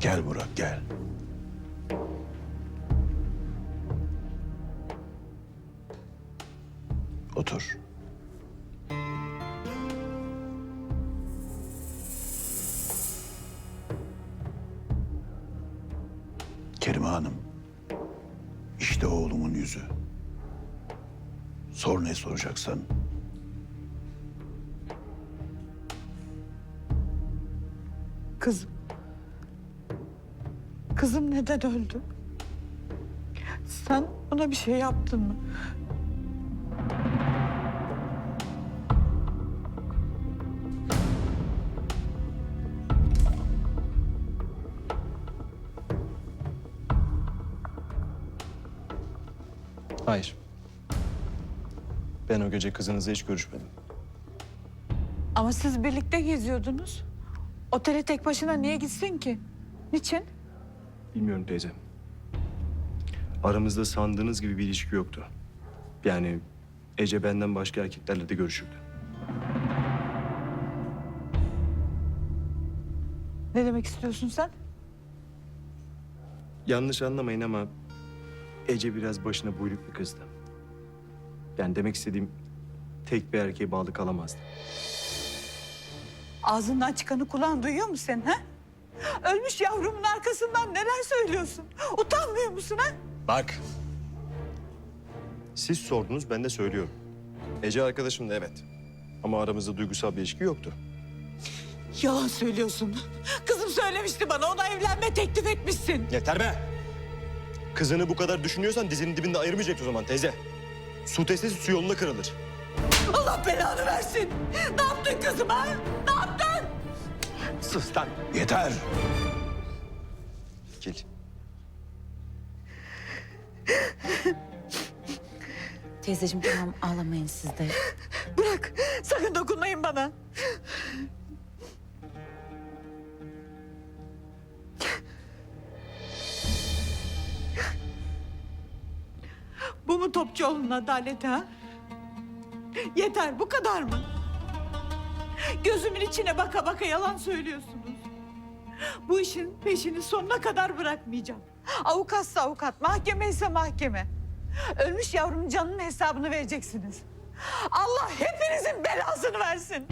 Gel. Otur. Kerime Hanım, işte oğlumun yüzü. Sor ne soracaksan. Kızım. Kızım neden öldü? Sen ona bir şey yaptın mı? Hayır. Ben o gece kızınızla hiç görüşmedim. Ama siz birlikte geziyordunuz. Otele tek başına niye gitsin ki? Niçin? Bilmiyorum teyze. Aramızda sandığınız gibi bir ilişki yoktu. Yani Ece benden başka erkeklerle de görüşürdü. Ne demek istiyorsun sen? Yanlış anlamayın ama Ece biraz başına buyruk bir kızdı. Yani demek istediğim tek bir erkeğe bağlı kalamazdı. Ağzından çıkanı kulağın duyuyor mu senin ha? Ölmüş yavrumun arkasından neler söylüyorsun? Utanmıyor musun ha? Bak. Siz sordunuz ben de söylüyorum. Ece arkadaşım da evet. Ama aramızda duygusal bir ilişki yoktu. Yalan söylüyorsun. Kızım söylemişti bana ona evlenme teklif etmişsin. Yeter be! Kızını bu kadar düşünüyorsan dizinin dibinde ayırmayacak o zaman teyze. Su testisi su yolunda kırılır. Allah belanı versin. Ne yaptın kızıma? Sus lan. Yeter. Gel. Teyzeciğim tamam ağlamayın siz de. Bırak. Sakın dokunmayın bana. Bu mu Topçuoğlu'nun adaleti ha? Yeter bu kadar mı? Gözümün içine baka baka yalan söylüyorsunuz. Bu işin peşini sonuna kadar bırakmayacağım. Avukatsa avukat, mahkeme ise mahkeme. Ölmüş yavrumun canının hesabını vereceksiniz. Allah hepinizin belasını versin.